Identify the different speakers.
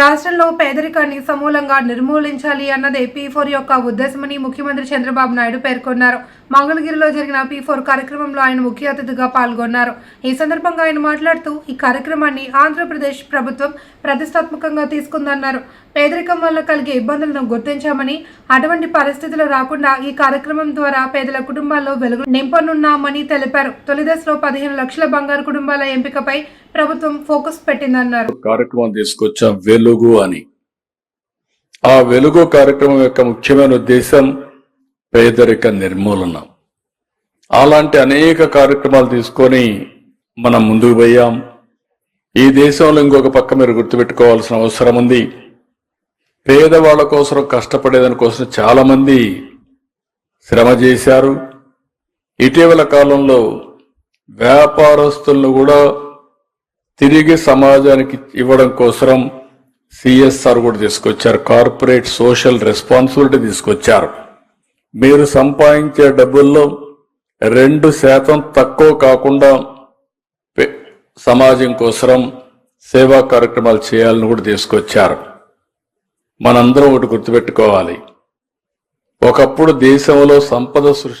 Speaker 1: రాష్ట్రంలో పేదరికాన్ని సమూలంగా నిర్మూలించాలి అన్నదే పీ ఫోర్ యొక్క ఉద్దేశమని ముఖ్యమంత్రి చంద్రబాబు నాయుడు పేర్కొన్నారు. మంగళగిరిలో జరిగిన పీ ఫోర్ కార్యక్రమంలో ఆయన ముఖ్య అతిథిగా పాల్గొన్నారు. ఈ సందర్భంగా ఆయన మాట్లాడుతూ ఈ కార్యక్రమాన్ని ఆంధ్రప్రదేశ్ ప్రభుత్వం ప్రతిష్టాత్మకంగా తీసుకుందన్నారు. పేదరికం వల్ల కలిగే ఇబ్బందులను గుర్తించామని అటువంటి పరిస్థితులు రాకుండా ఈ కార్యక్రమం ద్వారా పేదల కుటుంబాల్లో వెలుగు నింపనున్నామని తెలిపారు. తొలి దశలో పదిహేను లక్షల బంగారు కుటుంబాల ఎంపికపై ప్రభుత్వం ఫోకస్ పెట్టిందన్నారు.
Speaker 2: కార్యక్రమం తీసుకొచ్చాం వెలుగు అని. ఆ వెలుగు కార్యక్రమం యొక్క ముఖ్యమైన ఉద్దేశం పేదరిక నిర్మూలన. అలాంటి అనేక కార్యక్రమాలు తీసుకొని మనం ముందుకు పోయాం. ఈ దేశంలో ఇంకొక పక్క మీరు గుర్తుపెట్టుకోవాల్సిన అవసరం ఉంది. పేదవాళ్ళ కోసం కష్టపడేదాని కోసం చాలామంది శ్రమ చేశారు. ఇటీవల కాలంలో వ్యాపారస్తులను కూడా తిరిగి సమాజానికి ఇవ్వడం కోసం సిఎస్ఆర్ కూడా తీసుకొచ్చారు. కార్పొరేట్ సోషల్ రెస్పాన్సిబిలిటీ తీసుకొచ్చారు. మీరు సంపాదించే డబ్బుల్లో రెండు శాతం తక్కువ కాకుండా సమాజం కోసం సేవా కార్యక్రమాలు చేయాలని కూడా తీసుకొచ్చారు. మనందరం ఒకటి గుర్తుపెట్టుకోవాలి. ఒకప్పుడు దేశంలో సంపద సృష్టి